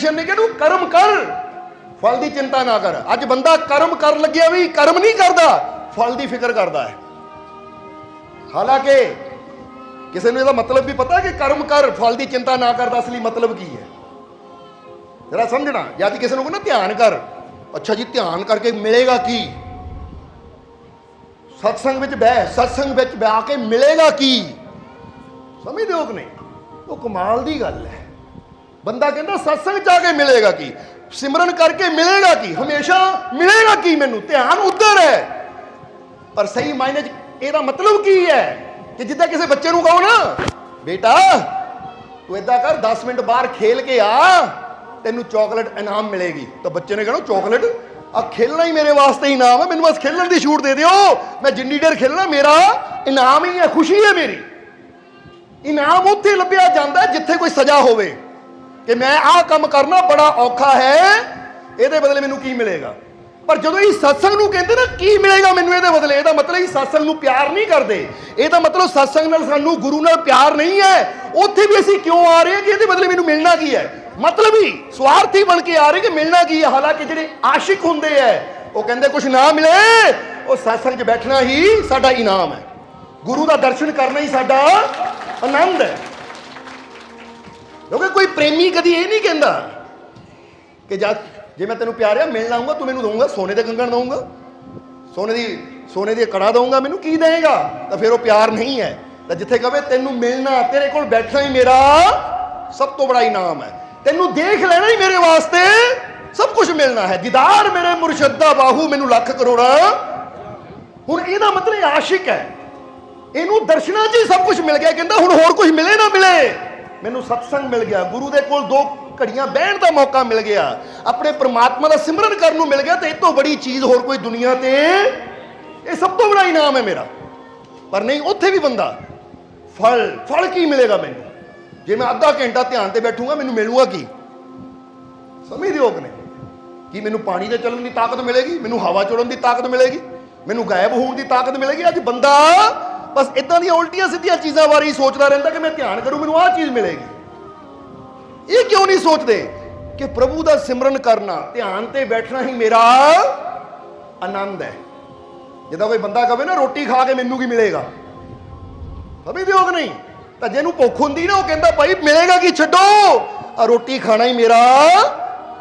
Situation ਨੇ ਕਿ ਤੂੰ ਕਰਮ ਕਰ। ਫਲ ਦੀ ਚਿੰਤਾ ਨਾ ਕਰ। ਅੱਜ ਬੰਦਾ ਕਰਮ ਕਰਨ ਲੱਗਿਆ ਵੀ, ਕਰਮ ਨਹੀਂ ਕਰਦਾ, ਫਲ ਦੀ ਫਿਕਰ ਕਰਦਾ ਹੈ। ਹਾਲਾਂਕਿ ਕਿਸੇ ਨੂੰ ਇਹਦਾ ਮਤਲਬ ਵੀ ਪਤਾ ਕਿ ਕਰਮ ਕਰ, ਫਲ ਦੀ ਚਿੰਤਾ ਨਾ ਕਰਦਾ ਅਸਲੀ ਮਤਲਬ ਕੀ ਹੈ? ਜਰਾ ਸਮਝਣਾ। ਜਾਂ ਤੇ ਕਿਸੇ ਨੂੰ ਕਹਿੰਦਾ ਧਿਆਨ ਕਰ। ਅੱਛਾ ਜੀ, ਧਿਆਨ ਕਰਕੇ ਮਿਲੇਗਾ ਕੀ? ਸਤਸੰਗ ਵਿੱਚ ਬਹਿ, ਸਤਸੰਗ ਵਿੱਚ ਬਹਿ ਕੇ ਮਿਲੇਗਾ ਕੀ? ਸਮਝਦੇ ਹੋ ਕਿ ਨਹੀਂ? ਉਹ ਕਮਾਲ ਦੀ ਗੱਲ ਹੈ। ਬੰਦਾ ਕਹਿੰਦਾ ਸਤਸੰਗ ਜਾ ਕੇ ਮਿਲੇਗਾ ਕੀ? ਸਿਮਰਨ ਕਰਕੇ ਮਿਲੇਗਾ ਕੀ? ਹਮੇਸ਼ਾ ਮਿਲੇਗਾ ਕੀ ਮੈਨੂੰ? ਧਿਆਨ ਉੱਧਰ ਹੈ। ਪਰ ਸਹੀ ਮਾਇਨੇ 'ਚ ਇਹਦਾ ਮਤਲਬ ਕੀ ਹੈ? ਕਿ ਜਿੱਦਾਂ ਕਿਸੇ ਬੱਚੇ ਨੂੰ ਕਹੋ ਨਾ, ਬੇਟਾ, ਤੂੰ ਇਦਾਂ ਕਰ 10 ਮਿੰਟ ਬਾਹਰ ਖੇਲ ਕੇ ਆ, ਤੈਨੂੰ ਚਾਕਲੇਟ ਇਨਾਮ ਮਿਲੇਗੀ। ਤਾਂ ਬੱਚੇ ਨੇ ਕਹਿਣਾ ਚਾਕਲੇਟ ਆ ਖੇਲਣਾ ਹੀ ਮੇਰੇ ਵਾਸਤੇ ਹੀ ਇਨਾਮ ਹੈ, ਮੈਨੂੰ ਬਸ ਖੇਲਣ ਦੀ ਛੂਟ ਦੇ ਦਿਓ। ਮੈਂ ਜਿੰਨੀ ਦੇਰ ਖੇਲਣਾ, ਮੇਰਾ ਇਨਾਮ ਹੀ ਹੈ, ਖੁਸ਼ੀ ਹੈ ਮੇਰੀ। ਇਨਾਮ ਉੱਥੇ ਲੱਭਿਆ ਜਾਂਦਾ ਜਿੱਥੇ ਕੋਈ ਸਜ਼ਾ ਹੋਵੇ। ਕਿ ਮੈਂ ਆਹ ਕੰਮ ਕਰਨਾ ਬੜਾ ਔਖਾ ਹੈ, ਇਹਦੇ ਬਦਲੇ ਮੈਨੂੰ ਕੀ ਮਿਲੇਗਾ? ਪਰ ਜਦੋਂ ਇਹ ਸਤਸੰਗ ਨੂੰ ਕਹਿੰਦੇ ਨਾ, ਕੀ ਮਿਲੇਗਾ ਮੈਨੂੰ ਇਹਦੇ ਬਦਲੇ? ਇਹਦਾ ਮਤਲਬ ਇਹ ਸਤਸੰਗ ਨੂੰ ਪਿਆਰ ਨਹੀਂ ਕਰਦੇ। ਇਹਦਾ ਮਤਲਬ ਸਤਸੰਗ ਨਾਲ ਸਾਨੂੰ ਗੁਰੂ ਨਾਲ ਪਿਆਰ ਨਹੀਂ ਹੈ। ਉੱਥੇ ਵੀ ਅਸੀਂ ਕਿਉਂ ਆ ਰਹੇ ਹਾਂ ਕਿ ਇਹਦੇ ਬਦਲੇ ਮੈਨੂੰ ਮਿਲਣਾ ਕੀ ਹੈ? ਮਤਲਬ ਹੀ ਸਵਾਰਥੀ ਬਣ ਕੇ ਆ ਰਹੇ ਕਿ ਮਿਲਣਾ ਕੀ ਹੈ? ਹਾਲਾਂਕਿ ਜਿਹੜੇ ਆਸ਼ਿਕ ਹੁੰਦੇ ਐ ਉਹ ਕਹਿੰਦੇ ਕੁਝ ਨਾ ਮਿਲੇ, ਉਹ ਸਤਸੰਗ 'ਚ ਬੈਠਣਾ ਹੀ ਸਾਡਾ ਇਨਾਮ ਹੈ। ਗੁਰੂ ਦਾ ਦਰਸ਼ਨ ਕਰਨਾ ਹੀ ਸਾਡਾ ਆਨੰਦ ਹੈ। ਕਿਉਂਕਿ ਪ੍ਰੇਮੀ ਕਦੀ ਇਹ ਨਹੀਂ ਕਹਿੰਦਾ ਕਿ ਜਦ ਜੇ ਮੈਂ ਤੈਨੂੰ ਪਿਆਰਿਆ ਮਿਲਣ ਆਉਂਗਾ ਤੂੰ ਮੈਨੂੰ ਦਊਂਗਾ, ਸੋਨੇ ਦੇ ਕੰਗਣ ਦਊਂਗਾ। ਸੋਨੇ ਦੀ ਸੋਨੇ ਦੀ ਕੜਾ ਦਊਂਗਾ, ਮੈਨੂੰ ਕੀ ਦੇਏਗਾ ਤਾਂ ਫਿਰ ਉਹ ਪਿਆਰ ਨਹੀਂ ਹੈ। ਤਾਂ ਜਿੱਥੇ ਕਹੇ, ਤੈਨੂੰ ਮਿਲਣਾ, ਤੇਰੇ ਕੋਲ ਬੈਠਣਾ ਹੀ ਮੇਰਾ ਸਭ ਤੋਂ ਬੜਾ ਇਨਾਮ ਹੈ। ਤੈਨੂੰ ਦੇਖ ਲੈਣਾ ਹੀ ਮੇਰੇ ਵਾਸਤੇ ਸਭ ਕੁਝ ਮਿਲਣਾ ਹੈ। ਦੀਦਾਰ ਮੇਰੇ ਮੁਰਸ਼ਦ ਦਾ ਬਾਹੂ, ਮੈਨੂੰ ਲੱਖ ਕਰੋੜਾਂ। ਹੁਣ ਇਹਦਾ ਮਤਲਬ ਆਸ਼ਿਕ ਹੈ। ਇਹਨੂੰ ਦਰਸ਼ਨਾਂ 'ਚ ਹੀ ਸਭ ਕੁਝ ਮਿਲ ਗਿਆ। ਕਹਿੰਦਾ, ਹੁਣ ਹੋਰ ਕੁਝ ਮਿਲੇ ਨਾ ਮਿਲੇ। ਮੈਨੂੰ ਸਤਸੰਗ ਮਿਲ ਗਿਆ, ਗੁਰੂ ਦੇ ਕੋਲ ਦੋ ਘੜੀਆਂ ਬਹਿਣ ਦਾ ਮੌਕਾ ਮਿਲ ਗਿਆ, ਆਪਣੇ ਪ੍ਰਮਾਤਮਾ ਦਾ ਸਿਮਰਨ ਕਰਨ ਨੂੰ ਮਿਲ ਗਿਆ ਤੇ ਇਹ ਤੋਂ ਬੜੀ ਚੀਜ਼ ਹੋਰ ਕੋਈ ਦੁਨੀਆ ਤੇ ਇਹ ਸਭ ਤੋਂ ਬੜਾ ਇਨਾਮ ਹੈ ਮੇਰਾ। ਪਰ ਨਹੀਂ, ਉੱਥੇ ਵੀ ਬੰਦਾ ਫਲ ਫਲ ਕੀ ਮਿਲੇਗਾ ਮੈਨੂੰ? ਜੇ ਮੈਂ ਅੱਧਾ ਘੰਟਾ ਧਿਆਨ ਤੇ ਬੈਠੂਗਾ, ਮੈਨੂੰ ਮਿਲੂਗਾ ਕੀ? ਸਮਝਦੇ ਹੋ ਕਿ ਨਹੀਂ ਕੀ ਮੈਨੂੰ ਪਾਣੀ ਦੇ ਚੱਲਣ ਦੀ ਤਾਕਤ ਮਿਲੇਗੀ? ਮੈਨੂੰ ਹਵਾ ਚੋੜਨ ਦੀ ਤਾਕਤ ਮਿਲੇਗੀ? ਮੈਨੂੰ ਗਾਇਬ ਹੋਣ ਦੀ ਤਾਕਤ ਮਿਲੇਗੀ? ਅੱਜ ਬੰਦਾ ਬਸ ਇਦਾਂ ਦੀਆਂ ਉਲਟੀਆਂ ਸਿੱਧੀਆਂ ਚੀਜ਼ਾਂ ਬਾਰੇ ਹੀ ਸੋਚਦਾ ਰਹਿੰਦਾ ਕਿ ਮੈਂ ਧਿਆਨ ਕਰੂੰ, ਮੈਨੂੰ ਆਹ ਚੀਜ਼ ਮਿਲੇਗੀ। ਇਹ ਕਿਉਂ ਨਹੀਂ ਸੋਚਦੇ ਕਿ ਪ੍ਰਭੂ ਦਾ ਸਿਮਰਨ ਕਰਨਾ, ਧਿਆਨ ਤੇ ਬੈਠਣਾ ਹੀ ਮੇਰਾ ਆਨੰਦ ਹੈ। ਜਦੋਂ ਕੋਈ ਬੰਦਾ ਕਹੇ ਨਾ, ਰੋਟੀ ਖਾ ਕੇ ਮੈਨੂੰ ਕੀ ਮਿਲੇਗਾ? ਸਮਝਦੇ ਹੋ ਕਿ ਨਹੀਂ। ਤਾਂ ਜਿਹਨੂੰ ਭੁੱਖ ਹੁੰਦੀ ਨਾ, ਉਹ ਕਹਿੰਦਾ, ਭਾਈ, ਮਿਲੇਗਾ ਕੀ? ਛੱਡੋ। ਆ ਰੋਟੀ ਖਾਣਾ ਹੀ ਮੇਰਾ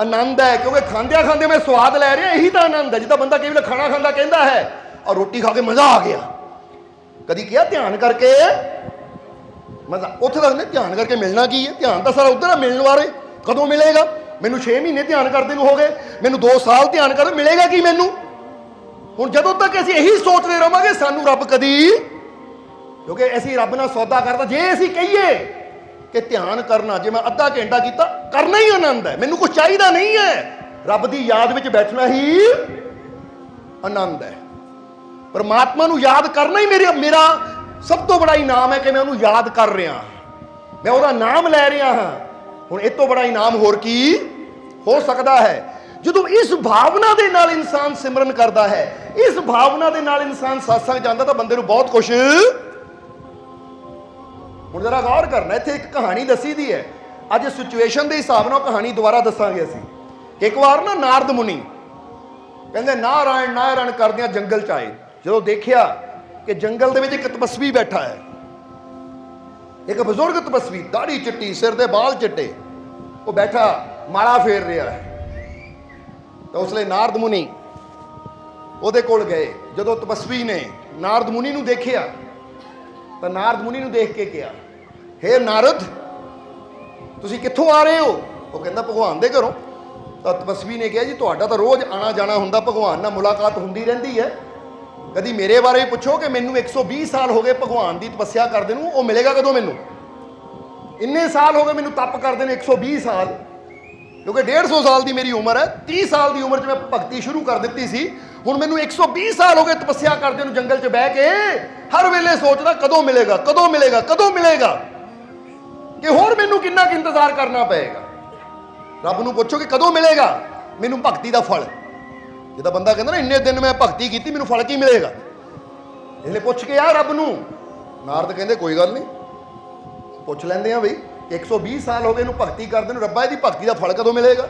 ਆਨੰਦ ਹੈ। ਕਿਉਂਕਿ ਖਾਂਦਿਆਂ ਖਾਂਦੇ ਮੈਂ ਸਵਾਦ ਲੈ ਰਿਹਾ, ਇਹੀ ਤਾਂ ਆਨੰਦ ਹੈ। ਜਿੱਦਾਂ ਬੰਦਾ ਕਈ ਵੇਲੇ ਖਾਣਾ ਖਾਂਦਾ ਕਹਿੰਦਾ ਹੈ ਆ ਰੋਟੀ ਖਾ ਕੇ ਮਜ਼ਾ ਆ ਗਿਆ। ਕਦੀ ਕਿਹਾ ਧਿਆਨ ਕਰਕੇ? ਮਜ਼ਾ ਉੱਥੇ ਦੱਸਦੇ ਧਿਆਨ ਕਰਕੇ ਮਿਲਣਾ ਕੀ ਹੈ? ਧਿਆਨ ਤਾਂ ਸਾਰਾ ਉਧਰ ਆ ਮਿਲਣ ਬਾਰੇ। ਕਦੋਂ ਮਿਲੇਗਾ? ਮੈਨੂੰ 6 ਮਹੀਨੇ ਧਿਆਨ ਕਰਦੇ ਨੂੰ ਹੋ ਗਏ। ਮੈਨੂੰ 2 ਸਾਲ ਧਿਆਨ ਕਰ ਮਿਲੇਗਾ ਕੀ ਮੈਨੂੰ? ਹੁਣ ਜਦੋਂ ਤੱਕ ਅਸੀਂ ਇਹੀ ਸੋਚਦੇ ਰਵਾਂਗੇ, ਸਾਨੂੰ ਰੱਬ ਕਦੀ ਕਿਉਂਕਿ ਅਸੀਂ ਰੱਬ ਨਾਲ ਸੌਦਾ ਕਰਦਾ। ਜੇ ਅਸੀਂ ਕਹੀਏ ਕਿ ਧਿਆਨ ਕਰਨਾ, ਜੇ ਮੈਂ ਅੱਧਾ ਘੰਟਾ ਕੀਤਾ, ਕਰਨਾ ਹੀ ਆਨੰਦ ਹੈ। ਮੈਨੂੰ ਕੁਝ ਚਾਹੀਦਾ ਨਹੀਂ ਹੈ। ਰੱਬ ਦੀ ਯਾਦ ਵਿੱਚ ਬੈਠਣਾ ਹੀ ਆਨੰਦ ਹੈ। ਪਰਮਾਤਮਾ ਨੂੰ ਯਾਦ ਕਰਨਾ ਹੀ ਮੇਰੇ ਮੇਰਾ ਸਭ ਤੋਂ ਬੜਾ ਇਨਾਮ ਹੈ ਕਿ ਮੈਂ ਉਹਨੂੰ ਯਾਦ ਕਰ ਰਿਹਾ ਮੈਂ ਉਹਦਾ ਨਾਮ ਲੈ ਰਿਹਾ ਹਾਂ। ਹੁਣ ਇਹ ਤੋਂ ਬੜਾ ਇਨਾਮ ਹੋਰ ਕੀ ਹੋ ਸਕਦਾ ਹੈ? ਜਦੋਂ ਇਸ ਭਾਵਨਾ ਦੇ ਨਾਲ ਇਨਸਾਨ ਸਿਮਰਨ ਕਰਦਾ ਹੈ, ਇਸ ਭਾਵਨਾ ਦੇ ਨਾਲ ਇਨਸਾਨ satsang ਜਾਂਦਾ ਤਾਂ ਬੰਦੇ ਨੂੰ ਬਹੁਤ ਕੁਝ ਹੁਣ ਜਰਾ ਗੌਰ ਕਰਨਾ, ਇੱਥੇ ਇੱਕ ਕਹਾਣੀ ਦੱਸੀ ਦੀ ਹੈ। ਅੱਜ ਸਿਚੁਏਸ਼ਨ ਦੇ ਹਿਸਾਬ ਨਾਲ ਉਹ ਕਹਾਣੀ ਦੁਬਾਰਾ ਦੱਸਾਂਗੇ ਅਸੀਂ। ਇੱਕ ਵਾਰ ਨਾ ਨਾਰਦ ਮੁਨੀ ਕਹਿੰਦੇ, ਨਾਰਾਇਣ ਨਾਰਾਇਣ ਕਰਦਿਆਂ ਜੰਗਲ ਚ ਆਏ। ਜਦੋਂ ਦੇਖਿਆ ਕਿ ਜੰਗਲ ਦੇ ਵਿੱਚ ਇੱਕ ਤਪਸਵੀ ਬੈਠਾ ਹੈ। ਇੱਕ ਬਜ਼ੁਰਗ ਤਪਸਵੀ ਦਾੜੀ ਚਿੱਟੀ, ਸਿਰ ਦੇ ਬਾਲ ਚਿੱਟੇ, ਉਹ ਬੈਠਾ, ਮਾਲਾ ਫੇਰ ਰਿਹਾ ਹੈ। ਤਾਂ ਉਸ ਲਈ ਨਾਰਦ ਮੁਨੀ ਉਹਦੇ ਕੋਲ ਗਏ। ਜਦੋਂ ਤਪਸਵੀ ਨੇ ਨਾਰਦ ਮੁਨੀ ਨੂੰ ਦੇਖਿਆ, ਤਾਂ ਨਾਰਦ ਮੁਨੀ ਨੂੰ ਦੇਖ ਕੇ ਕਿਹਾ, ਹੇ ਨਾਰਦ, ਤੁਸੀਂ ਕਿੱਥੋਂ ਆ ਰਹੇ ਹੋ? ਉਹ ਕਹਿੰਦਾ, ਭਗਵਾਨ ਦੇ ਘਰੋਂ। ਤਾਂ ਤਪਸਵੀ ਨੇ ਕਿਹਾ, ਜੀ, ਤੁਹਾਡਾ ਤਾਂ ਰੋਜ਼ ਆਣਾ ਜਾਣਾ ਹੁੰਦਾ, ਭਗਵਾਨ ਨਾਲ ਮੁਲਾਕਾਤ ਹੁੰਦੀ ਰਹਿੰਦੀ ਹੈ। ਕਦੀ ਮੇਰੇ ਬਾਰੇ ਵੀ ਪੁੱਛੋ ਕਿ ਮੈਨੂੰ 120 ਸਾਲ ਹੋ ਗਏ ਭਗਵਾਨ ਦੀ ਤਪੱਸਿਆ ਕਰਦੇ ਨੂੰ, ਉਹ ਮਿਲੇਗਾ ਕਦੋਂ ਮੈਨੂੰ? ਇੰਨੇ ਸਾਲ ਹੋ ਗਏ ਮੈਨੂੰ ਤਪ ਕਰਦੇ ਨੇ 120 ਸਾਲ। ਕਿਉਂਕਿ 150 ਸਾਲ ਦੀ ਮੇਰੀ ਉਮਰ ਹੈ 30 ਸਾਲ ਦੀ ਉਮਰ 'ਚ ਮੈਂ ਭਗਤੀ ਸ਼ੁਰੂ ਕਰ ਦਿੱਤੀ ਸੀ। ਹੁਣ ਮੈਨੂੰ 120 ਸਾਲ ਹੋ ਗਏ ਤਪੱਸਿਆ ਕਰਦੇ ਨੂੰ ਜੰਗਲ 'ਚ ਬਹਿ ਕੇ, ਹਰ ਵੇਲੇ ਸੋਚਦਾ ਕਦੋਂ ਮਿਲੇਗਾ ਕਦੋਂ ਮਿਲੇਗਾ ਕਦੋਂ ਮਿਲੇਗਾ? ਕਿ ਹੋਰ ਮੈਨੂੰ ਕਿੰਨਾ ਕੁ ਇੰਤਜ਼ਾਰ ਕਰਨਾ ਪਏਗਾ? ਰੱਬ ਨੂੰ ਪੁੱਛੋ ਕਿ ਕਦੋਂ ਮਿਲੇਗਾ? ਮੈਨੂੰ ਭਗਤੀ ਦਾ ਫਲ। ਜਿਹਦਾ ਬੰਦਾ ਕਹਿੰਦਾ ਨਾ, ਇੰਨੇ ਦਿਨ ਮੈਂ ਭਗਤੀ ਕੀਤੀ, ਮੈਨੂੰ ਫਲ ਕੀ ਮਿਲੇਗਾ? ਇਹਨੇ ਪੁੱਛ ਕੇ ਆ ਰੱਬ ਨੂੰ। ਨਾਰਦ ਕਹਿੰਦੇ, ਕੋਈ ਗੱਲ ਨਹੀਂ। ਪੁੱਛ ਲੈਂਦੇ ਆ ਬਈ 120 ਸਾਲ ਹੋ ਗਏ ਇਹਨੂੰ ਭਗਤੀ ਕਰਦੇ ਨੂੰ, ਰੱਬਾ, ਇਹਦੀ ਭਗਤੀ ਦਾ ਫਲ ਕਦੋਂ ਮਿਲੇਗਾ?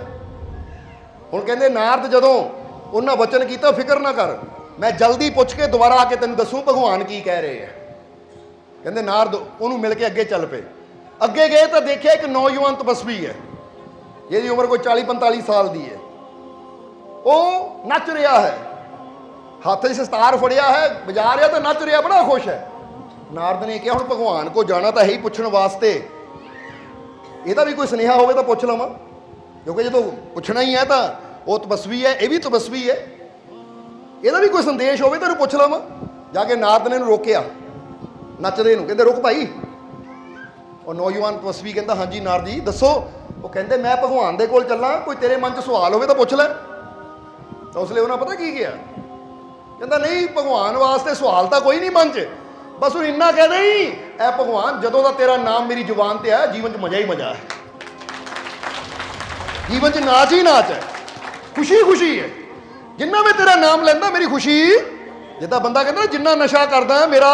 ਹੁਣ ਕਹਿੰਦੇ, ਨਾਰਦ ਜਦੋਂ ਉਹਨਾਂ ਵਚਨ ਕੀਤਾ, ਫਿਕਰ ਨਾ ਕਰ। ਮੈਂ ਜਲਦੀ ਪੁੱਛ ਕੇ ਦੁਬਾਰਾ ਆ ਕੇ ਤੈਨੂੰ ਦੱਸੂ, ਭਗਵਾਨ ਕੀ ਕਹਿ ਰਹੇ ਆ। ਕਹਿੰਦੇ, ਨਾਰਦ, ਉਹਨੂੰ ਮਿਲ ਕੇ ਅੱਗੇ ਚੱਲ ਪਏ। ਅੱਗੇ ਗਏ ਤਾਂ ਦੇਖਿਆ ਇੱਕ ਨੌਜਵਾਨ ਤਪਸਵੀ ਹੈ। ਜਿਹਦੀ ਉਮਰ ਕੋਈ 40 45 ਸਾਲ ਦੀ ਹੈ। ਉਹ ਨੱਚ ਰਿਹਾ ਹੈ। ਹੱਥ 'ਚ ਸਤਾਰ ਫੜਿਆ ਹੈ, ਵਜਾ ਰਿਹਾ ਤਾਂ ਨੱਚ ਰਿਹਾ, ਬੜਾ ਖੁਸ਼ ਹੈ। ਨਾਰਦ ਨੇ ਕਿਹਾ, ਹੁਣ ਭਗਵਾਨ ਕੋ ਜਾਣਾ ਤਾਂ ਹੈ ਹੀ ਪੁੱਛਣ ਵਾਸਤੇ। ਇਹਦਾ ਵੀ ਕੋਈ ਸੁਨੇਹਾ ਹੋਵੇ ਤਾਂ ਪੁੱਛ ਲਵਾਂ। ਕਿਉਂਕਿ ਜਦੋਂ ਪੁੱਛਣਾ ਹੀ ਹੈ ਤਾਂ ਉਹ ਤਪਸਵੀ ਹੈ, ਇਹ ਵੀ ਤਪਸਵੀ ਹੈ। ਇਹਦਾ ਵੀ ਕੋਈ ਸੰਦੇਸ਼ ਹੋਵੇ ਤਾਂ ਇਹਨੂੰ ਪੁੱਛ ਲਵਾਂ। ਜਾ ਕੇ ਨਾਰਦ ਨੇ ਇਹਨੂੰ ਰੋਕਿਆ, ਨੱਚਦੇ ਨੂੰ। ਕਹਿੰਦੇ, ਰੁਕ ਭਾਈ। ਉਹ ਨੌਜਵਾਨ ਤਪਸਵੀ ਕਹਿੰਦਾ, ਹਾਂਜੀ ਨਾਰਦ ਜੀ, ਦੱਸੋ। ਉਹ ਕਹਿੰਦੇ, ਮੈਂ ਭਗਵਾਨ ਦੇ ਕੋਲ ਚੱਲਾਂ, ਕੋਈ ਤੇਰੇ ਮਨ 'ਚ ਸਵਾਲ ਹੋਵੇ ਤਾਂ ਪੁੱਛ ਲੈ। ਤਾਂ ਉਸ ਲਈ ਉਹਨਾਂ ਪਤਾ ਕੀ ਕਿਹਾ? ਕਹਿੰਦਾ, ਨਹੀਂ, ਭਗਵਾਨ ਵਾਸਤੇ ਸਵਾਲ ਤਾਂ ਕੋਈ ਨਹੀਂ ਮਨ 'ਚ। ਬਸ ਉਹ ਇੰਨਾ ਕਹਿ ਨਹੀਂ ਐ ਭਗਵਾਨ ਜਦੋਂ ਦਾ ਤੇਰਾ ਨਾਮ ਮੇਰੀ ਜ਼ੁਬਾਨ ਤੇ ਆਇਆ, ਜੀਵਨ 'ਚ ਮਜ਼ਾ ਹੀ ਮਜ਼ਾ ਹੈ। ਜੀਵਨ 'ਚ ਨਾਚ ਹੀ ਨਾਚ ਹੈ। ਖੁਸ਼ੀ ਖੁਸ਼ੀ ਹੈ। ਜਿੰਨਾ ਮੈਂ ਤੇਰਾ ਨਾਮ ਲੈਂਦਾ, ਮੇਰੀ ਖੁਸ਼ੀ ਜਿੱਦਾਂ ਬੰਦਾ ਕਹਿੰਦਾ, ਜਿੰਨਾ ਨਸ਼ਾ ਕਰਦਾ, ਮੇਰਾ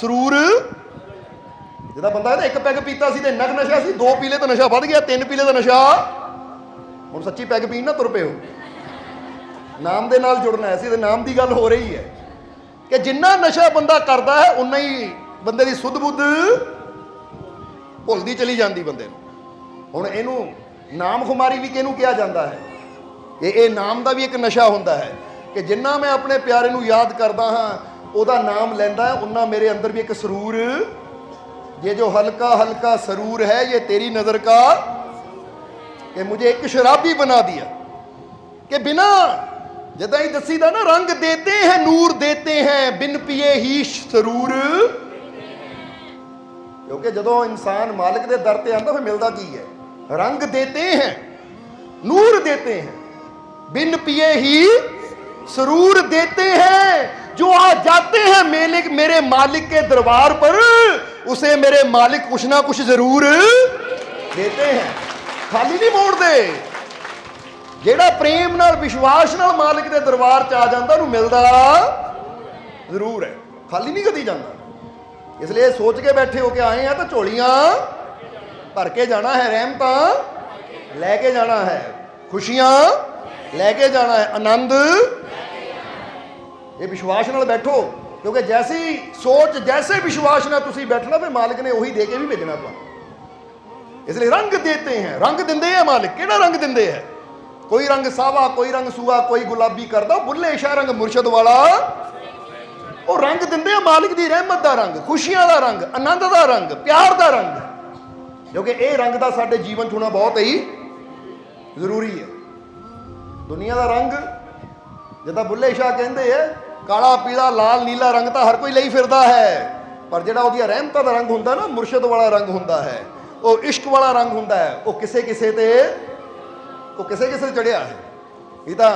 ਸਰੂਰ ਜਿੱਦਾਂ ਬੰਦਾ ਕਹਿੰਦਾ, ਇੱਕ ਪੈਗ ਪੀਤਾ ਸੀ ਤੇ ਇੰਨਾ ਕੁ ਨਸ਼ਾ ਸੀ, ਦੋ ਪੀਲੇ ਤਾਂ ਨਸ਼ਾ ਵੱਧ ਗਿਆ, ਤਿੰਨ ਪੀਲੇ ਦਾ ਨਸ਼ਾ। ਹੁਣ ਸੱਚੀ ਪੈਗ ਪੀਣ ਨਾ ਤੁਰ ਪਿਓ ਨਾਮ ਦੇ ਨਾਲ ਜੁੜਨਾ ਹੈ। ਸੀ ਤੇ ਨਾਮ ਦੀ ਗੱਲ ਹੋ ਰਹੀ ਹੈ ਕਿ ਜਿੰਨਾ ਨਸ਼ਾ ਬੰਦਾ ਕਰਦਾ ਹੈ, ਉਨਾ ਹੀ ਬੰਦੇ ਦੀ ਸੁੱਧ ਬੁੱਧ ਭੁੱਲਦੀ ਚਲੀ ਜਾਂਦੀ ਬੰਦੇ ਨੂੰ। ਹੁਣ ਇਹਨੂੰ ਨਾਮ ਖੁਮਾਰੀ ਵੀ ਕਿਹਨੂੰ ਕਿਹਾ ਜਾਂਦਾ ਹੈ? ਇਹ ਇਹ ਨਾਮ ਦਾ ਵੀ ਇੱਕ ਨਸ਼ਾ ਹੁੰਦਾ ਹੈ ਕਿ ਜਿੰਨਾ ਮੈਂ ਆਪਣੇ ਪਿਆਰੇ ਨੂੰ ਯਾਦ ਕਰਦਾ ਹਾਂ, ਉਹਦਾ ਨਾਮ ਲੈਂਦਾ ਹੈ, ਉਨਾ ਮੇਰੇ ਅੰਦਰ ਵੀ ਇੱਕ ਸਰੂਰ। ਇਹ ਜੋ ਹਲਕਾ ਹਲਕਾ ਸਰੂਰ ਹੈ ਇਹ ਤੇਰੀ ਨਜ਼ਰ ਕਾ ਕਿ ਮੁਝੇ ਇੱਕ ਸ਼ਰਾਬੀ ਬਣਾ ਦਿਆ। ਕਿ ਬਿਨਾ जदा ही दसीदा ना रंग देते हैं नूर देते हैं बिन पिए ही ਸਰੂਰ ਕਿਉਂਕਿ ਜਦੋਂ ਇਨਸਾਨ ਮਾਲਕ ਦੇ ਦਰ ਤੇ ਆਂਦਾ ਫਿਰ ਮਿਲਦਾ ਕੀ ਹੈ ਰੰਗ ਦੇਤੇ ਹੈ ਨੂਰ देते हैं बिन पिए ही सरूर देते हैं जो आ जाते हैं मेले मेरे मालिक के दरबार पर उसे मेरे मालिक कुछ ना कुछ जरूर देते हैं ਖਾਲੀ ਨਹੀਂ ਮੋੜਦੇ ਜਿਹੜਾ ਪ੍ਰੇਮ ਨਾਲ, ਵਿਸ਼ਵਾਸ ਨਾਲ ਮਾਲਕ ਦੇ ਦਰਬਾਰ ਚ ਆ ਜਾਂਦਾ, ਉਹਨੂੰ ਮਿਲਦਾ ਜ਼ਰੂਰ ਹੈ। ਖਾਲੀ ਨਹੀਂ ਕਦੀ ਜਾਂਦਾ। ਇਸ ਲਈ ਇਹ ਸੋਚ ਕੇ ਬੈਠੇ ਹੋ ਕੇ ਆਏ ਆ ਤਾਂ ਝੋਲੀਆਂ ਭਰ ਕੇ ਜਾਣਾ ਹੈ, ਰਹਿਮਤਾਂ ਲੈ ਕੇ ਜਾਣਾ ਹੈ, ਖੁਸ਼ੀਆਂ ਲੈ ਕੇ ਜਾਣਾ ਹੈ, ਆਨੰਦ ਇਹ ਵਿਸ਼ਵਾਸ ਨਾਲ ਬੈਠੋ, ਕਿਉਂਕਿ ਜੈਸੀ ਸੋਚ, ਜੈਸੇ ਵਿਸ਼ਵਾਸ ਨਾਲ ਤੁਸੀਂ ਬੈਠਣਾ, ਫਿਰ ਮਾਲਕ ਨੇ ਉਹੀ ਦੇ ਕੇ ਵੀ ਭੇਜਣਾ ਤੁਹਾਨੂੰ ਇਸ ਲਈ ਰੰਗ ਦੇਤੇ ਹੈ, ਰੰਗ ਦਿੰਦੇ ਆ ਮਾਲਕ। ਕਿਹੜਾ ਰੰਗ ਦਿੰਦੇ ਹੈ ਕੋਈ ਰੰਗ ਸਾਵਾ, ਕੋਈ ਰੰਗ ਸੂਆ, ਕੋਈ ਗੁਲਾਬੀ ਕਰਦਾ ਬੁੱਲੇ ਸ਼ਾਹ ਰੰਗ ਮੁਰਸ਼ਦ ਵਾਲਾ। ਉਹ ਰੰਗ ਦਿੰਦੇ ਆ ਮਾਲਿਕ ਦੀ ਰਹਿਮਤ ਦਾ ਰੰਗ, ਖੁਸ਼ੀਆਂ ਦਾ ਰੰਗ, ਆਨੰਦ ਦਾ ਰੰਗ, ਪਿਆਰ ਦਾ ਰੰਗ। ਕਿਉਂਕਿ ਇਹ ਰੰਗ ਦਾ ਸਾਡੇ ਜੀਵਨ 'ਚ ਹੋਣਾ ਬਹੁਤ ਹੀ ਜ਼ਰੂਰੀ ਹੈ। ਦੁਨੀਆ ਦਾ ਰੰਗ, ਜਿੱਦਾਂ ਬੁੱਲੇ ਸ਼ਾਹ ਕਹਿੰਦੇ ਆ, ਕਾਲਾ, ਪੀਲਾ, ਲਾਲ, ਨੀਲਾ ਰੰਗ ਤਾਂ ਹਰ ਕੋਈ ਲਈ ਫਿਰਦਾ ਹੈ। ਪਰ ਜਿਹੜਾ ਉਹਦੀਆਂ ਰਹਿਮਤਾਂ ਦਾ ਰੰਗ ਹੁੰਦਾ ਨਾ, ਮੁਰਸ਼ਦ ਵਾਲਾ ਰੰਗ ਹੁੰਦਾ ਹੈ। ਉਹ ਇਸ਼ਕ ਵਾਲਾ ਰੰਗ ਹੁੰਦਾ ਹੈ। ਉਹ ਕਿਸੇ ਕਿਸੇ ਤੇ ਉਹ ਕਿਸੇ ਕਿਸੇ ਤੇ ਚੜਿਆ ਹੈ ਇਹ ਤਾਂ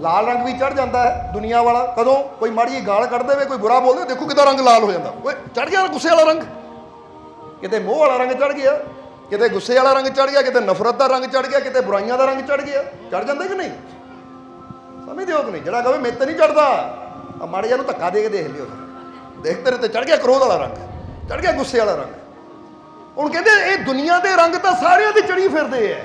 ਲਾਲ ਰੰਗ ਵੀ ਚੜ ਜਾਂਦਾ ਹੈ ਦੁਨੀਆ ਵਾਲਾ। ਕਦੋਂ ਕੋਈ ਮਾੜੀ ਜਿਹੀ ਗਾਲ ਕੱਢ ਦੇਵੇ, ਕੋਈ ਬੁਰਾ ਬੋਲਦੇ ਦੇਖੋ ਕਿਦਾਂ ਰੰਗ ਲਾਲ ਹੋ ਜਾਂਦਾ। ਓਏ ਚੜ ਗਿਆ ਗੁੱਸੇ ਵਾਲਾ ਰੰਗ। ਕਿਤੇ ਮੋਹ ਵਾਲਾ ਰੰਗ ਚੜ ਗਿਆ, ਕਿਤੇ ਗੁੱਸੇ ਵਾਲਾ ਰੰਗ ਚੜ ਗਿਆ, ਕਿਤੇ ਨਫ਼ਰਤ ਦਾ ਰੰਗ ਚੜ ਗਿਆ, ਕਿਤੇ ਬੁਰਾਈਆਂ ਦਾ ਰੰਗ ਚੜ ਗਿਆ। ਚੜ ਜਾਂਦਾ ਕਿ ਨਹੀਂ? ਸਮਝਦੇ ਹੋ ਕਿ ਨਹੀਂ? ਜਿਹੜਾ ਕਹੇ ਮੇਰੇ ਤੇ ਨਹੀਂ ਚੜਦਾ ਆ ਮਾੜੇ ਜਿਹਾ ਨੂੰ ਧੱਕਾ ਦੇ ਕੇ ਦੇਖ ਲਿਓ। ਦੇਖ ਤੇਰੇ ਤੇ ਚੜ ਗਿਆ ਕ੍ਰੋਧ ਵਾਲਾ ਰੰਗ ਚੜ ਗਿਆ ਗੁੱਸੇ ਵਾਲਾ ਰੰਗ। ਹੁਣ ਕਹਿੰਦੇ ਇਹ ਦੁਨੀਆ ਦੇ ਰੰਗ ਤਾਂ ਸਾਰਿਆਂ ਤੇ ਚੜੀ ਫਿਰਦੇ ਐ।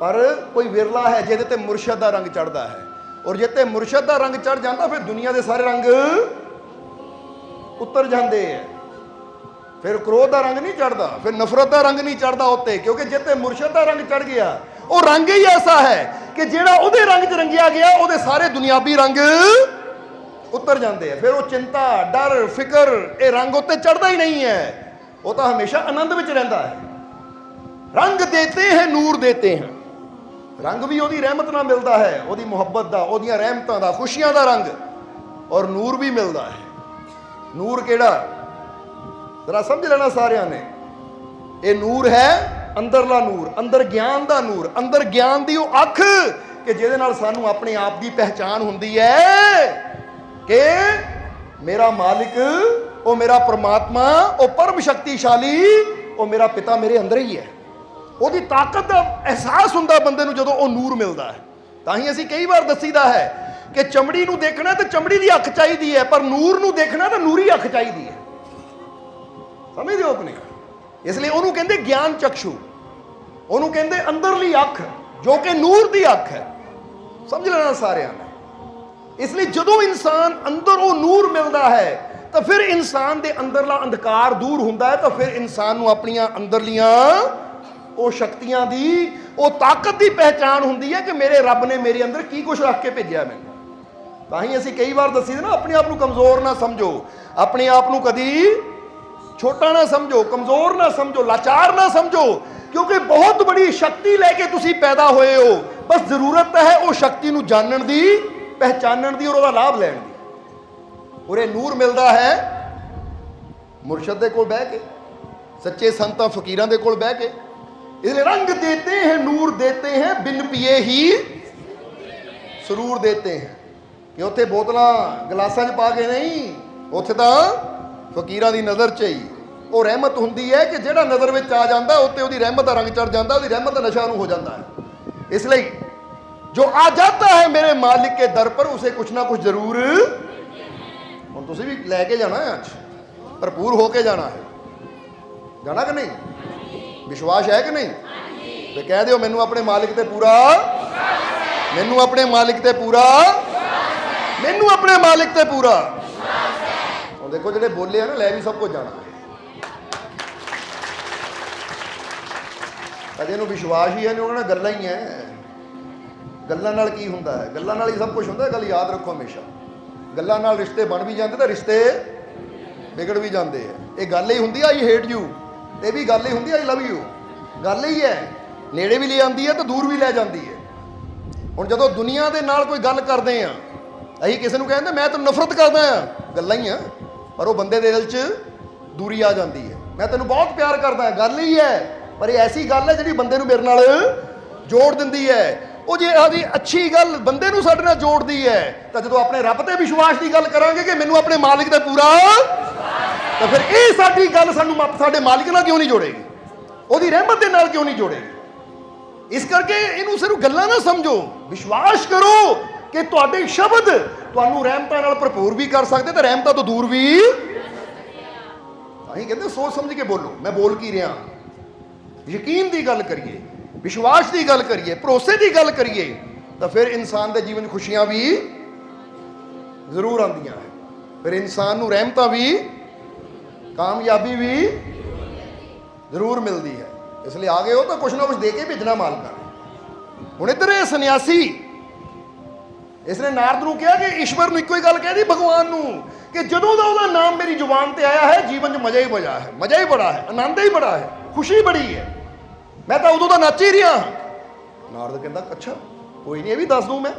ਪਰ ਕੋਈ ਵਿਰਲਾ ਹੈ ਜਿਹਦੇ ਤੇ ਮੁਰਸ਼ਦ ਦਾ ਰੰਗ ਚੜਦਾ ਹੈ। ਔਰ ਜੇ ਤੇ ਮੁਰਸ਼ਦ ਦਾ ਰੰਗ ਚੜ ਜਾਂਦਾ, ਫਿਰ ਦੁਨੀਆ ਦੇ ਸਾਰੇ ਰੰਗ ਉਤਰ ਜਾਂਦੇ ਐ ਫਿਰ ਕ੍ਰੋਧ ਦਾ ਰੰਗ ਨਹੀਂ ਚੜਦਾ ਫਿਰ ਨਫ਼ਰਤ ਦਾ ਰੰਗ ਨਹੀਂ ਚੜਦਾ ਉੱਤੇ, ਕਿਉਂਕਿ ਜੇ ਤੇ ਮੁਰਸ਼ਦ ਦਾ ਰੰਗ ਚੜ ਗਿਆ, ਉਹ ਰੰਗ ਹੀ ਐਸਾ ਹੈ ਕਿ ਜਿਹੜਾ ਉਹਦੇ ਰੰਗ 'ਚ ਰੰਗਿਆ ਗਿਆ, ਉਹਦੇ ਸਾਰੇ ਦੁਨਿਆਵੀ ਰੰਗ ਉਤਰ ਜਾਂਦੇ ਆ ਫਿਰ ਉਹ ਚਿੰਤਾ, ਡਰ, ਫਿਕਰ, ਇਹ ਰੰਗ ਉੱਤੇ ਚੜਦਾ ਹੀ ਨਹੀਂ ਹੈ। ਉਹ ਤਾਂ ਹਮੇਸ਼ਾ ਆਨੰਦ ਵਿੱਚ ਰਹਿੰਦਾ ਹੈ। ਰੰਗ ਦੇਤੇ ਹੈ, ਨੂਰ ਦੇਤੇ ਹੈ ਰੰਗ ਵੀ ਉਹਦੀ ਰਹਿਮਤ ਨਾਲ ਮਿਲਦਾ ਹੈ, ਉਹਦੀ ਮੁਹੱਬਤ ਦਾ, ਉਹਦੀਆਂ ਰਹਿਮਤਾਂ ਦਾ, ਖੁਸ਼ੀਆਂ ਦਾ ਰੰਗ ਔਰ ਨੂਰ ਵੀ ਮਿਲਦਾ ਹੈ। ਨੂਰ ਕਿਹੜਾ? ਜ਼ਰਾ ਸਮਝ ਲੈਣਾ ਸਾਰਿਆਂ ਨੇ। ਇਹ ਨੂਰ ਹੈ ਅੰਦਰਲਾ ਨੂਰ, ਅੰਦਰ ਗਿਆਨ ਦਾ ਨੂਰ, ਅੰਦਰ ਗਿਆਨ ਦੀ ਉਹ ਅੱਖ ਕਿ ਜਿਹਦੇ ਨਾਲ ਸਾਨੂੰ ਆਪਣੇ ਆਪ ਦੀ ਪਹਿਚਾਨ ਹੁੰਦੀ ਹੈ ਕਿ ਮੇਰਾ ਮਾਲਿਕ, ਉਹ ਮੇਰਾ ਪ੍ਰਮਾਤਮਾ, ਉਹ ਪਰਮ ਸ਼ਕਤੀਸ਼ਾਲੀ, ਉਹ ਮੇਰਾ ਪਿਤਾ ਮੇਰੇ ਅੰਦਰ ਹੀ ਹੈ। ਉਹਦੀ ਤਾਕਤ ਦਾ ਅਹਿਸਾਸ ਹੁੰਦਾ ਬੰਦੇ ਨੂੰ ਜਦੋਂ ਉਹ ਨੂਰ ਮਿਲਦਾ ਹੈ। ਤਾਂ ਹੀ ਅਸੀਂ ਕਈ ਵਾਰ ਦੱਸੀਦਾ ਹੈ ਕਿ ਚਮੜੀ ਨੂੰ ਦੇਖਣਾ ਤਾਂ ਚਮੜੀ ਦੀ ਅੱਖ ਚਾਹੀਦੀ ਹੈ, ਪਰ ਨੂਰ ਨੂੰ ਦੇਖਣਾ ਤਾਂ ਨੂਰੀ ਅੱਖ ਚਾਹੀਦੀ ਹੈ। ਸਮਝਦੇ ਹੋ ਕਿ ਨਹੀਂ ਇਸ ਲਈ ਉਹਨੂੰ ਕਹਿੰਦੇ ਗਿਆਨ ਚਕਸ਼ੂ। ਉਹਨੂੰ ਕਹਿੰਦੇ ਅੰਦਰਲੀ ਅੱਖ, ਜੋ ਕਿ ਨੂਰ ਦੀ ਅੱਖ ਹੈ। ਸਮਝ ਲੈਣਾ ਸਾਰਿਆਂ ਨੇ? ਇਸ ਲਈ ਜਦੋਂ ਇਨਸਾਨ ਅੰਦਰ ਉਹ ਨੂਰ ਮਿਲਦਾ ਹੈ, ਤਾਂ ਫਿਰ ਇਨਸਾਨ ਦੇ ਅੰਦਰਲਾ ਅੰਧਕਾਰ ਦੂਰ ਹੁੰਦਾ ਹੈ, ਤਾਂ ਫਿਰ ਇਨਸਾਨ ਨੂੰ ਆਪਣੀਆਂ ਅੰਦਰਲੀਆਂ ਉਹ ਸ਼ਕਤੀਆਂ ਦੀ, ਉਹ ਤਾਕਤ ਦੀ ਪਹਿਚਾਨ ਹੁੰਦੀ ਹੈ ਕਿ ਮੇਰੇ ਰੱਬ ਨੇ ਮੇਰੇ ਅੰਦਰ ਕੀ ਕੁਝ ਰੱਖ ਕੇ ਭੇਜਿਆ ਮੈਨੂੰ। ਤਾਂ ਹੀ ਅਸੀਂ ਕਈ ਵਾਰ ਦੱਸੀ ਨਾ, ਆਪਣੇ ਆਪ ਨੂੰ ਕਮਜ਼ੋਰ ਨਾ ਸਮਝੋ। ਆਪਣੇ ਆਪ ਨੂੰ ਕਦੀ ਛੋਟਾ ਨਾ ਸਮਝੋ, ਕਮਜ਼ੋਰ ਨਾ ਸਮਝੋ, ਲਾਚਾਰ ਨਾ ਸਮਝੋ। ਕਿਉਂਕਿ ਬਹੁਤ ਬੜੀ ਸ਼ਕਤੀ ਲੈ ਕੇ ਤੁਸੀਂ ਪੈਦਾ ਹੋਏ ਹੋ। ਬਸ ਜ਼ਰੂਰਤ ਹੈ ਉਹ ਸ਼ਕਤੀ ਨੂੰ ਜਾਣਨ ਦੀ, ਪਹਿਚਾਨਣ ਦੀ ਔਰ ਉਹਦਾ ਲਾਭ ਲੈਣ ਦੀ। ਔਰ ਇਹ ਨੂਰ ਮਿਲਦਾ ਹੈ, ਮੁਰਸ਼ਦ ਦੇ ਕੋਲ ਬਹਿ ਕੇ, ਸੱਚੇ ਸੰਤਾਂ ਫਕੀਰਾਂ ਦੇ ਕੋਲ ਬਹਿ ਕੇ। ਇਹਦੇ ਰੰਗ ਦੇਤੇ ਹੈ, ਨੂਰ ਦੇਤੇ ਹੈ, ਬਿਨ ਪੀਏ ਸਰੂਰ ਦੇਤੇ ਹੈ। ਕਿ ਉੱਥੇ ਬੋਤਲਾਂ ਗਲਾਸਾਂ 'ਚ ਪਾ ਕੇ ਨਹੀਂ, ਉੱਥੇ ਤਾਂ ਫਕੀਰਾਂ ਦੀ ਨਜ਼ਰ 'ਚ ਹੀ। ਉਹ ਰਹਿਮਤ ਹੁੰਦੀ ਹੈ ਕਿ ਜਿਹੜਾ ਨਜ਼ਰ ਵਿੱਚ ਆ ਜਾਂਦਾ, ਉੱਤੇ ਉਹਦੀ ਰਹਿਮਤ ਦਾ ਰੰਗ ਚੜ ਜਾਂਦਾ, ਉਹਦੀ ਰਹਿਮਤ ਦਾ ਨਸ਼ਾ ਨੂੰ ਹੋ ਜਾਂਦਾ ਹੈ। ਇਸ ਲਈ ਜੋ ਆ ਜਾਂਦਾ ਹੈ ਮੇਰੇ ਮਾਲਿਕ ਕੇ ਦਰ ਪਰ, ਉਸੇ ਕੁਛ ਨਾ ਕੁਛ ਜ਼ਰੂਰ ਹੁਣ ਤੁਸੀਂ ਵੀ ਲੈ ਕੇ ਜਾਣਾ ਹੈ ਅੱਜ। ਭਰਪੂਰ ਹੋ ਕੇ ਜਾਣਾ ਹੈ। ਜਾਣਾ ਕਿ ਨਹੀਂ? ਵਿਸ਼ਵਾਸ ਹੈ ਕਿ ਨਹੀਂ? ਤੇ ਕਹਿ ਦਿਓ, ਮੈਨੂੰ ਆਪਣੇ ਮਾਲਿਕ ਤੇ ਪੂਰਾ ਮੈਨੂੰ ਆਪਣੇ ਮਾਲਿਕ ਤੇ ਪੂਰਾ ਮੈਨੂੰ ਆਪਣੇ ਮਾਲਿਕ ਤੇ ਪੂਰਾ। ਹੁਣ ਦੇਖੋ, ਜਿਹੜੇ ਬੋਲੇ ਆ ਨਾ, ਲੈ ਵੀ ਸਭ ਕੁਝ ਜਾਣਾ। ਕਦੇ ਨੂੰ ਵਿਸ਼ਵਾਸ ਹੀ ਹੈ ਨਹੀਂ, ਉਹਨਾਂ ਨਾਲ ਗੱਲਾਂ ਹੀ ਹੈ। ਗੱਲਾਂ ਨਾਲ ਕੀ ਹੁੰਦਾ ਹੈ? ਗੱਲਾਂ ਨਾਲ ਹੀ ਸਭ ਕੁਝ ਹੁੰਦਾ ਗੱਲ ਯਾਦ ਰੱਖੋ ਹਮੇਸ਼ਾ। ਗੱਲਾਂ ਨਾਲ ਰਿਸ਼ਤੇ ਬਣ ਵੀ ਜਾਂਦੇ ਤਾਂ ਰਿਸ਼ਤੇ ਵਿਗੜ ਵੀ ਜਾਂਦੇ ਆ। ਇਹ ਗੱਲ ਹੀ ਹੁੰਦੀ ਆਈ ਹੇਟ ਯੂ ਇਹ ਵੀ ਗੱਲ ਹੀ ਹੁੰਦੀ ਆਈ ਲਵ ਯੂ ਗੱਲ ਹੀ ਹੈ, ਨੇੜੇ ਵੀ ਲੈ ਆਉਂਦੀ ਹੈ ਤੇ ਦੂਰ ਵੀ ਲੈ ਜਾਂਦੀ ਹੈ। ਹੁਣ ਜਦੋਂ ਦੁਨੀਆ ਦੇ ਨਾਲ ਕੋਈ ਗੱਲ ਕਰਦੇ ਆ ਅਸੀਂ ਕਿਸੇ ਨੂੰ ਕਹਿੰਦੇ, ਮੈਂ ਤੈਨੂੰ ਨਫ਼ਰਤ ਕਰਦਾ ਆ ਗੱਲਾਂ ਹੀ ਆ, ਪਰ ਉਹ ਬੰਦੇ ਦੇ ਦਿਲ 'ਚ ਦੂਰੀ ਆ ਜਾਂਦੀ ਹੈ। ਮੈਂ ਤੈਨੂੰ ਬਹੁਤ ਪਿਆਰ ਕਰਦਾ ਗੱਲ ਹੀ ਹੈ, ਪਰ ਇਹ ਐਸੀ ਗੱਲ ਹੈ ਜਿਹੜੀ ਬੰਦੇ ਨੂੰ ਮੇਰੇ ਨਾਲ ਜੋੜ ਦਿੰਦੀ ਹੈ। ਉਹ ਜੇ ਆਦੀ ਅੱਛੀ ਗੱਲ ਬੰਦੇ ਨੂੰ ਸਾਡੇ ਨਾਲ ਜੋੜਦੀ ਹੈ, ਤਾਂ ਜਦੋਂ ਆਪਣੇ ਰੱਬ ਤੇ ਵਿਸ਼ਵਾਸ ਦੀ ਗੱਲ ਕਰਾਂਗੇ ਕਿ ਮੈਨੂੰ ਆਪਣੇ ਮਾਲਿਕ ਤੇ ਪੂਰਾ ਤਾਂ ਫਿਰ ਇਹ ਸਾਡੀ ਗੱਲ ਸਾਨੂੰ ਮਾ- ਸਾਡੇ ਮਾਲਿਕ ਨਾਲ ਕਿਉਂ ਨਹੀਂ ਜੋੜੇਗੀ? ਉਹਦੀ ਰਹਿਮਤ ਦੇ ਨਾਲ ਕਿਉਂ ਨਹੀਂ ਜੋੜੇਗੀ? ਇਸ ਕਰਕੇ ਇਹਨੂੰ ਸਿਰਫ ਗੱਲਾਂ ਨਾ ਸਮਝੋ। ਵਿਸ਼ਵਾਸ ਕਰੋ ਕਿ ਤੁਹਾਡੇ ਸ਼ਬਦ ਤੁਹਾਨੂੰ ਰਹਿਮਤਾਂ ਨਾਲ ਭਰਪੂਰ ਵੀ ਕਰ ਸਕਦੇ, ਤੇ ਰਹਿਮਤਾਂ ਤੋਂ ਦੂਰ ਵੀ ਤਾਂ ਹੀ ਕਹਿੰਦੇ ਸੋਚ ਸਮਝ ਕੇ ਬੋਲੋ। ਮੈਂ ਬੋਲ ਕੀ ਰਿਹਾ? ਯਕੀਨ ਦੀ ਗੱਲ ਕਰੀਏ, ਵਿਸ਼ਵਾਸ ਦੀ ਗੱਲ ਕਰੀਏ, ਭਰੋਸੇ ਦੀ ਗੱਲ ਕਰੀਏ, ਤਾਂ ਫਿਰ ਇਨਸਾਨ ਦੇ ਜੀਵਨ 'ਚ ਖੁਸ਼ੀਆਂ ਵੀ ਜ਼ਰੂਰ ਆਉਂਦੀਆਂ ਹੈ ਫਿਰ ਇਨਸਾਨ ਨੂੰ ਰਹਿਮਤਾਂ ਵੀ ਕਾਮਯਾਬੀ ਵੀ ਜ਼ਰੂਰ ਮਿਲਦੀ ਹੈ। ਇਸ ਲਈ ਆ ਗਏ ਹੋ ਤਾਂ ਕੁਛ ਨਾ ਕੁਛ ਦੇ ਕੇ ਭੇਜਣਾ ਮਾਲਕਾਂ ਨੇ ਹੁਣ ਇੱਧਰ ਇਹ ਸੰਨਿਆਸੀ, ਇਸਨੇ ਨਾਰਦ ਨੂੰ ਕਿਹਾ ਕਿ ਈਸ਼ਵਰ ਨੂੰ ਇੱਕੋ ਹੀ ਗੱਲ ਕਹਿਦੀ ਭਗਵਾਨ ਨੂੰ ਕਿ ਜਦੋਂ ਦਾ ਉਹਦਾ ਨਾਮ ਮੇਰੀ ਜ਼ੁਬਾਨ ਤੇ ਆਇਆ ਹੈ, ਜੀਵਨ 'ਚ ਮਜ਼ਾ ਹੀ ਮਜ਼ਾ ਹੈ, ਮਜ਼ਾ ਹੀ ਬੜਾ ਹੈ, ਆਨੰਦ ਹੀ ਬੜਾ ਹੈ, ਖੁਸ਼ੀ ਬੜੀ ਹੈ। ਮੈਂ ਤਾਂ ਉਦੋਂ ਦਾ ਨੱਚ ਹੀ ਰਿਹਾ। ਨਾਰਦ ਕਹਿੰਦਾ, ਅੱਛਾ, ਕੋਈ ਨਹੀਂ, ਇਹ ਵੀ ਦੱਸ ਦੂੰ ਮੈਂ।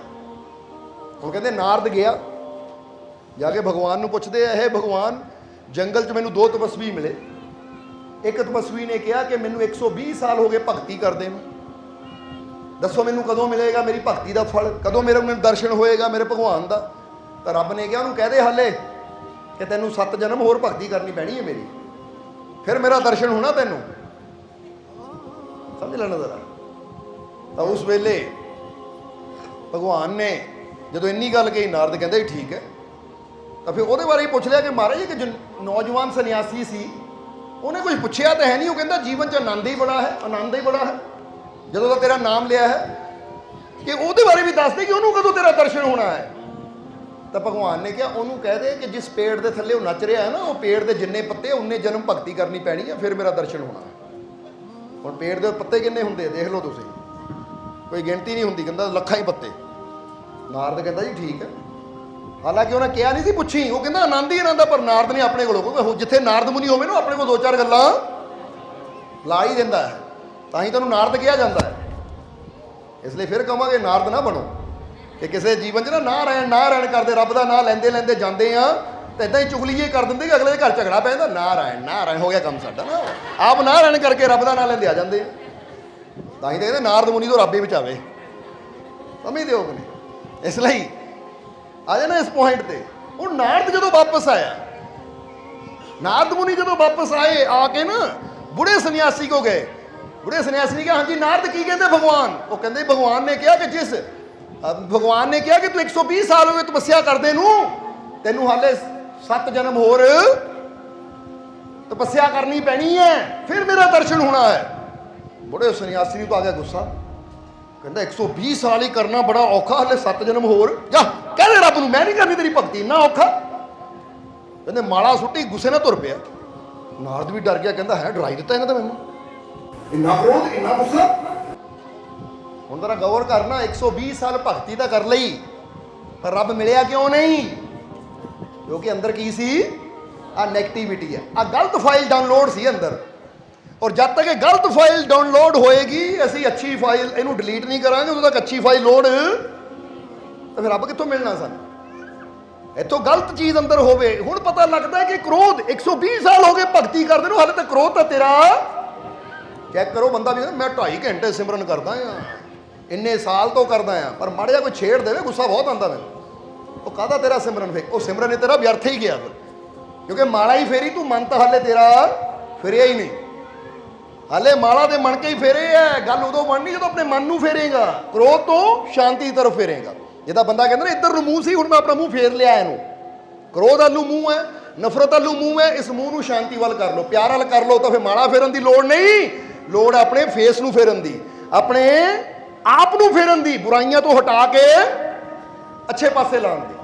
ਹੁਣ ਕਹਿੰਦੇ, ਨਾਰਦ ਗਿਆ। ਜਾ ਕੇ ਭਗਵਾਨ ਨੂੰ ਪੁੱਛਦੇ ਆ, ਇਹ ਭਗਵਾਨ ਜੰਗਲ 'ਚ ਮੈਨੂੰ ਦੋ ਤਪਸਵੀ ਮਿਲੇ। ਇੱਕ ਤਪਸਵੀ ਨੇ ਕਿਹਾ ਕਿ ਮੈਨੂੰ 120 ਸਾਲ ਹੋ ਗਏ ਭਗਤੀ ਕਰਦੇ ਨੂੰ। ਦੱਸੋ ਮੈਨੂੰ ਕਦੋਂ ਮਿਲੇਗਾ ਮੇਰੀ ਭਗਤੀ ਦਾ ਫਲ? ਕਦੋਂ ਮੇਰੇ ਮੈਨੂੰ ਦਰਸ਼ਨ ਹੋਏਗਾ ਮੇਰੇ ਭਗਵਾਨ ਦਾ? ਤਾਂ ਰੱਬ ਨੇ ਕਿਹਾ ਉਹਨੂੰ ਕਹਿ ਦੇ ਹਾਲੇ ਕਿ ਤੈਨੂੰ ਸੱਤ ਜਨਮ ਹੋਰ ਭਗਤੀ ਕਰਨੀ ਪੈਣੀ ਹੈ ਮੇਰੀ। ਫਿਰ ਮੇਰਾ ਦਰਸ਼ਨ ਹੋਣਾ ਤੈਨੂੰ? ਸਮਝ ਲੈਣਾ ਜ਼ਰਾ। ਤਾਂ ਉਸ ਵੇਲੇ ਭਗਵਾਨ ਨੇ ਜਦੋਂ ਇੰਨੀ ਗੱਲ ਕਹੀ, ਨਾਰਦ ਕਹਿੰਦਾ ਹੀ ਠੀਕ ਹੈ। ਤਾਂ ਫਿਰ ਉਹਦੇ ਬਾਰੇ ਹੀ ਪੁੱਛ ਲਿਆ ਕਿ ਮਹਾਰਾਜ, ਇੱਕ ਜਨ- ਨੌਜਵਾਨ ਸੰਨਿਆਸੀ ਸੀ, ਉਹਨੇ ਕੁਝ ਪੁੱਛਿਆ ਤਾਂ ਹੈ ਨਹੀਂ, ਉਹ ਕਹਿੰਦਾ ਜੀਵਨ 'ਚ ਆਨੰਦ ਹੀ ਬੜਾ ਹੈ, ਆਨੰਦ ਹੀ ਬੜਾ ਹੈ। ਜਦੋਂ ਦਾ ਤੇਰਾ ਨਾਮ ਲਿਆ ਹੈ, ਕਿ ਉਹਦੇ ਬਾਰੇ ਵੀ ਦੱਸ ਦੇ ਕਿ ਉਹਨੂੰ ਕਦੋਂ ਤੇਰਾ ਦਰਸ਼ਨ ਹੋਣਾ ਹੈ। ਤਾਂ ਭਗਵਾਨ ਨੇ ਕਿਹਾ, ਉਹਨੂੰ ਕਹਿ ਦੇ ਕਿ ਜਿਸ ਪੇੜ ਦੇ ਥੱਲੇ ਉਹ ਨੱਚ ਰਿਹਾ ਹੈ ਨਾ, ਉਹ ਪੇੜ ਦੇ ਜਿੰਨੇ ਪੱਤੇ ਉਨੇ ਜਨਮ ਭਗਤੀ ਕਰਨੀ ਪੈਣੀ ਹੈ, ਫਿਰ ਮੇਰਾ ਦਰਸ਼ਨ ਹੋਣਾ ਹੈ। ਹੁਣ ਪੇੜ ਦੇ ਪੱਤੇ ਕਿੰਨੇ ਹੁੰਦੇ ਦੇਖ ਲਓ ਤੁਸੀਂ। ਕੋਈ ਗਿਣਤੀ ਨਹੀਂ ਹੁੰਦੀ, ਕਹਿੰਦਾ ਲੱਖਾਂ ਹੀ ਪੱਤੇ। ਨਾਰਦ ਕਹਿੰਦਾ ਜੀ ਠੀਕ ਹੈ। ਹਾਲਾਂਕਿ ਉਹਨੇ ਕਿਹਾ ਨਹੀਂ ਸੀ ਪੁੱਛੀ। ਉਹ ਕਹਿੰਦਾ ਆਨੰਦ ਹੀ ਆਨੰਦ ਆ, ਪਰ ਨਾਰਦ ਨੇ ਆਪਣੇ ਕੋਲੋਂ। ਕਿਉਂਕਿ ਜਿੱਥੇ ਨਾਰਦ ਮੁਨੀ ਹੋਵੇ ਨਾ ਆਪਣੇ ਕੋਲ ਦੋ ਚਾਰ ਗੱਲਾਂ ਲਾ ਹੀ ਦਿੰਦਾ ਹੈ। ਤਾਂ ਹੀ ਤੁਹਾਨੂੰ ਨਾਰਦ ਕਿਹਾ ਜਾਂਦਾ ਹੈ। ਇਸ ਲਈ ਫਿਰ ਕਹਾਂਗੇ ਨਾਰਦ ਨਾ ਬਣੋ। ਕਿ ਕਿਸੇ ਜੀਵਨ 'ਚ ਨਾ ਨਾ ਰਹਿਣ ਨਾ ਰਹਿਣ ਕਰਦੇ, ਰੱਬ ਦਾ ਨਾਂ ਲੈਂਦੇ ਲੈਂਦੇ ਜਾਂਦੇ ਆ, ਤੇ ਇਦਾਂ ਹੀ ਚੁਗਲੀਏ ਕਰ ਦਿੰਦੇ ਕਿ ਅਗਲੇ ਦੇ ਘਰ ਝਗੜਾ ਪੈ ਜਾਂਦਾ। ਨਾ ਰਹਿਣ ਨਾ ਰਹਿਣ, ਹੋ ਗਿਆ ਕੰਮ ਸਾਡਾ ਨਾ। ਆਪ ਨਾ ਰਹਿਣ ਕਰਕੇ ਰੱਬ ਦਾ ਨਾਂ ਲੈਂਦੇ ਆ ਜਾਂਦੇ ਆ। ਤਾਂ ਹੀ ਤਾਂ ਕਹਿੰਦੇ ਨਾਰਦ ਮੁਨੀ ਤੋਂ ਰੱਬ ਹੀ ਬਚਾਵੇ। ਸਮਝਦੇ ਹੋ ਕਿ ਨਹੀਂ? ਇਸ ਲਈ ਆ ਜਾਣਾ ਇਸ ਪੁਆਇੰਟ ਤੇ। ਉਹ ਨਾਰਦ ਜਦੋਂ ਵਾਪਸ ਆਇਆ, ਨਾਰਦ ਮੁਨੀ ਜਦੋਂ ਵਾਪਸ ਆਏ, ਆ ਕੇ ਨਾ ਬੁੜੇ ਸੰਨਿਆਸੀ ਕੋ ਗਏ। ਬੁੜੇ ਸੰਨਿਆਸੀ ਨੇ ਕਿਹਾ, ਹਾਂਜੀ, ਨਾਰਦ ਕੀ ਕਹਿੰਦੇ ਭਗਵਾਨ? ਉਹ ਕਹਿੰਦੇ, ਭਗਵਾਨ ਨੇ ਕਿਹਾ ਕਿ ਜਿਸ ਭਗਵਾਨ ਨੇ ਕਿਹਾ ਕਿ ਤੂੰ 120 ਸਾਲ ਹੋ ਗਏ ਤਪੱਸਿਆ ਕਰਦੇ ਨੂੰ, ਤੈਨੂੰ ਹਾਲੇ 7 ਜਨਮ ਹੋਰ। ਤਪੱਸਿਆ ਕਰਨੀ ਪੈਣੀ ਹੈ, ਫਿਰ ਮੇਰਾ ਦਰਸ਼ਨ ਹੋਣਾ ਹੈ। ਬੁੜੇ ਸੰਨਿਆਸੀ ਨੂੰ ਤਾਂ ਆ ਗਿਆ ਗੁੱਸਾ। ਕਹਿੰਦਾ 120 ਸਾਲ ਹੀ ਕਰਨਾ ਬੜਾ ਔਖਾ, ਹਲੇ 7 ਜਨਮ ਹੋਰ। ਜਾ। ਕਹਿੰਦੇ ਰੱਬ ਨੂੰ ਮੈਂ ਨਹੀਂ ਕਰਨੀ ਤੇਰੀ ਭਗਤੀ ਇੰਨਾ ਔਖਾ? ਕਹਿੰਦੇ ਮਾਲਾ ਸੁੱਟੀ ਗੁੱਸੇ ਨਾਲ ਤੁਰ ਪਿਆ। ਨਾਰਦ ਵੀ ਡਰ ਗਿਆ ਕਹਿੰਦਾ ਹੈ ਡਰਾਈ ਦਿੱਤਾ ਇਹਨਾਂ ਤਾਂ ਮੈਨੂੰ? ਇੰਨਾ ਕ੍ਰੋਧ ਇੰਨਾ ਗੁੱਸਾ? ਹੁਣ ਜ਼ਰਾ ਗੌਰ ਕਰਨਾ 120 ਸਾਲ ਭਗਤੀ ਤਾਂ ਕਰ ਲਈ ਪਰ ਰੱਬ ਮਿਲਿਆ ਕਿਉਂ ਨਹੀਂ? ਕਿਉਂਕਿ ਅੰਦਰ ਕੀ ਸੀ? ਆ ਨੈਗੇਟਿਵਿਟੀ ਹੈ ਆ ਗਲਤ ਫਾਈਲ ਡਾਊਨਲੋਡ ਸੀ ਅੰਦਰ। ਔਰ ਜਦ ਤੱਕ ਇਹ ਗਲਤ ਫਾਈਲ ਡਾਊਨਲੋਡ ਹੋਏਗੀ ਅਸੀਂ ਅੱਛੀ ਫਾਈਲ ਇਹਨੂੰ ਡਿਲੀਟ ਨਹੀਂ ਕਰਾਂਗੇ ਉਦੋਂ ਤੱਕ ਅੱਛੀ ਫਾਈਲ ਲੋਡ ਤਾਂ ਫਿਰ ਰੱਬ ਕਿੱਥੋਂ ਮਿਲਣਾ ਸਾਨੂੰ? ਇੱਥੋਂ ਗਲਤ ਚੀਜ਼ ਅੰਦਰ ਹੋਵੇ, ਹੁਣ ਪਤਾ ਲੱਗਦਾ ਕਿ ਕ੍ਰੋਧ 120 ਸਾਲ ਹੋ ਗਏ ਭਗਤੀ ਕਰਦੇ ਨੂੰ, ਹਾਲੇ ਤੱਕ ਕ੍ਰੋਧ ਤਾਂ ਤੇਰਾ। ਚੈੱਕ ਕਰੋ ਬੰਦਾ ਵੀ ਮੈਂ 2.5 ਘੰਟੇ ਸਿਮਰਨ ਕਰਦਾ ਆ। ਇੰਨੇ ਸਾਲ ਤੋਂ ਕਰਦਾ ਆ, ਪਰ ਮਾੜਾ ਜਿਹਾ ਕੋਈ ਛੇੜ ਦੇਵੇ, ਗੁੱਸਾ ਬਹੁਤ ਆਉਂਦਾ ਮੈਨੂੰ। ਉਹ ਕਾਹਦਾ ਤੇਰਾ ਸਿਮਰਨ ਫੇ ਉਹ ਸਿਮਰਨ ਇਹ ਤੇਰਾ ਵਿਅਰਥ ਹੀ ਗਿਆ ਫਿਰ। ਕਿਉਂਕਿ ਮਾਲਾ ਹੀ ਫੇਰੀ, ਤੂੰ ਮਨ ਤਾਂ ਹਾਲੇ ਤੇਰਾ ਫਿਰਿਆ ਹੀ ਨਹੀਂ। ਹਾਲੇ ਮਾਲਾ ਦੇ ਮਣ ਕੇ ਹੀ ਫੇਰੇ ਐ ਗੱਲ ਉਦੋਂ ਬਣਨੀ ਜਦੋਂ ਆਪਣੇ ਮਨ ਨੂੰ ਫੇਰੇਗਾ। ਕ੍ਰੋਧ ਤੋਂ ਸ਼ਾਂਤੀ ਤਰਫ ਫੇਰੇਗਾ। ਜਿਹਦਾ ਬੰਦਾ ਕਹਿੰਦਾ ਨਾ, ਇੱਧਰ ਨੂੰ ਮੂੰਹ ਸੀ, ਹੁਣ ਮੈਂ ਆਪਣਾ ਮੂੰਹ ਫੇਰ ਲਿਆ ਇਹਨੂੰ। ਕ੍ਰੋਧ ਆਲੂ ਮੂੰਹ ਹੈ, ਨਫ਼ਰਤ ਆਲੂ ਮੂੰਹ ਹੈ, ਇਸ ਮੂੰਹ ਨੂੰ ਸ਼ਾਂਤੀ ਵੱਲ ਕਰ ਲਓ, ਪਿਆਰ ਵੱਲ ਕਰ ਲਓ, ਤਾਂ ਫਿਰ ਮਾਲਾ ਫੇਰਨ ਦੀ ਲੋੜ ਨਹੀਂ। ਲੋੜ ਹੈ ਆਪਣੇ ਫੇਸ ਨੂੰ ਫੇਰਨ ਦੀ, ਆਪਣੇ ਆਪ ਨੂੰ ਫੇਰਨ ਦੀ, ਬੁਰਾਈਆਂ ਤੋਂ ਹਟਾ ਕੇ ਅੱਛੇ ਪਾਸੇ ਲਾਉਣ ਦੀ।